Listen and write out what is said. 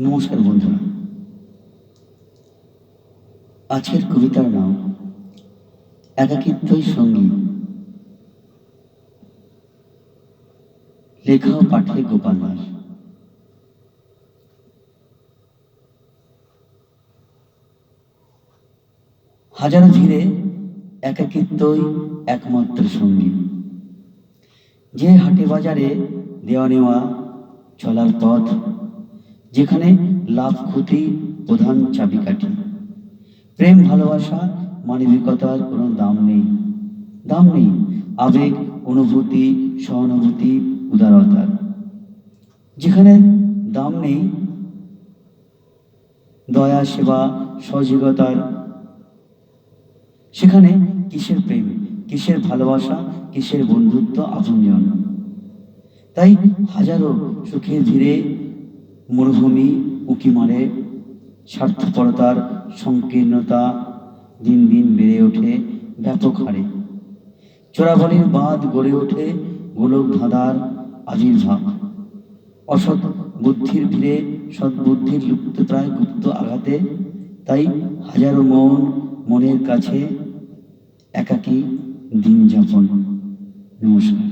নমস্কার বন্ধুরা। আজকের কবিতার নাম, একাকিত্বই সঙ্গী লেখা ও পাঠে গোপাল দাস। হাজারো ভিড়ে একাকিত্বই একমাত্র সঙ্গী। যে হাটে বাজারে দেওয়া নেওয়া, চলার পথ যেখানে লাভ, ক্ষতি, প্রধান চাবিকাঠি। প্রেম, ভালোবাসা, মানবিকতার কোনো দাম নেই। দাম নেই। আবেগ, অনুভূতি, সহানুভূতি উদারতার যেখানে দাম নেই, দয়া, সেবা, সহযোগিতার। সেখানে কিসের প্রেম? কিসের ভালোবাসা? কিসের বন্ধুত্ব আপনজন? তাই হাজারো সুখে ধীরে মরুভূমি উকি মারে, স্বার্থপরতার সংকীর্ণতা দিন দিন বেড়ে ওঠে ব্যাপক হারে। চোরাবালির বাঁধ গড়ে ওঠে গোলক ধাঁধার আবির্ভাব। অসৎ বুদ্ধির ভিড়ে সদ্বুদ্ধির লুপ্তপ্রায় গুপ্ত আঘাতে, তাই হাজারো মন মনের কাছে একাকী দিন যাপন নমস্কার।